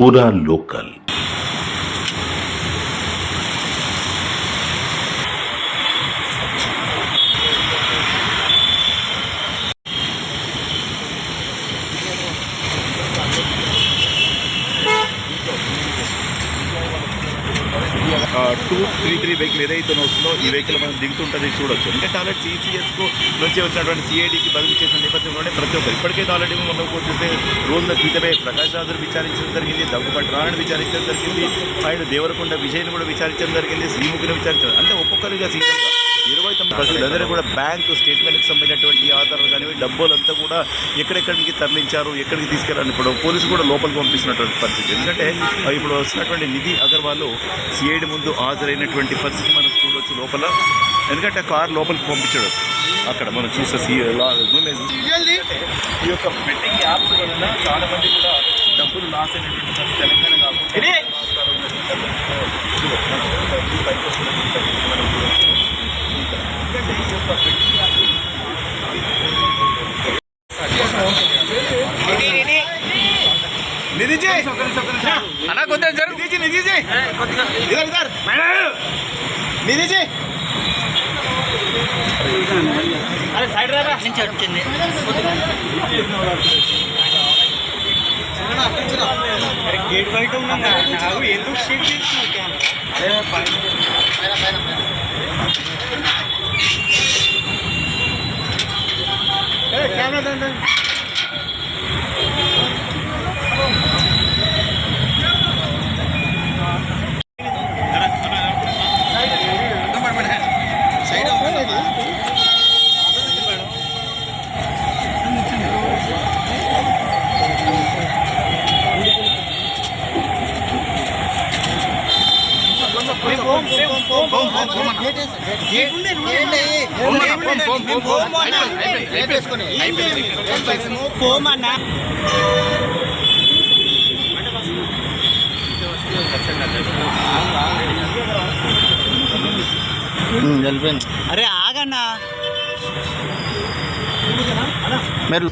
पूरा local. Two three three vehicle ఏదైతే వస్తుందో ఈ వెహికల్ మనం దిగుతుంటుంది చూడొచ్చు. ఎందుకంటే ఆల్రెడీ సిసిఎస్కు నుంచి వచ్చినటువంటి సిఐడికి బదిలీ చేసిన నేపథ్యంలోనే ప్రతి ఒక్కరు ఇప్పటికైతే ఆల్రెడీ మనం వచ్చేస్తే రోజుల క్రితమే ప్రకాష్ రాజును విచారించడం జరిగింది దగ్గుపట్టి రాణను విచారించడం జరిగింది ఆయన దేవరకొండ విజయ్ని కూడా విచారించడం జరిగింది శ్రీముఖిని విచారించడం. అంటే ఒక్కొక్కరిగా సీజన్గా ఇరవై తొమ్మిది ప్రజలందరూ కూడా బ్యాంకు స్టేట్మెంట్కి సంబంధించినటువంటి డబ్బులంతా కూడా ఎక్కడెక్కడికి తరలించారు ఎక్కడికి తీసుకెళ్ళాలని ఇప్పుడు పోలీసు కూడా లోపలికి పంపిస్తున్నటువంటి పరిస్థితి. ఎందుకంటే ఇప్పుడు వచ్చినటువంటి నిధి అగర్వాల్ సిఐడి ముందు హాజరైనటువంటి పరిస్థితి మనం చూడొచ్చు లోపల. ఎందుకంటే ఆ కార్ లోపలికి పంపించడం. అక్కడ మనం చూస్తే సి ఈ యొక్క బెట్టింగ్ యాప్స్ వలన చాలా మంది కూడా డబ్బులు లాస్ అయినటువంటి తెలంగాణ అన్నా ఇదర్ ఇదర్. నిధిజీ. నుంచి వచ్చింది. గేట్ బయట ఉన్నాం నాకు ఎందుకు షీట్ చేస్తున్నావు కెమెరా? పోమన్నా అరే ఆగన్నా. మీరు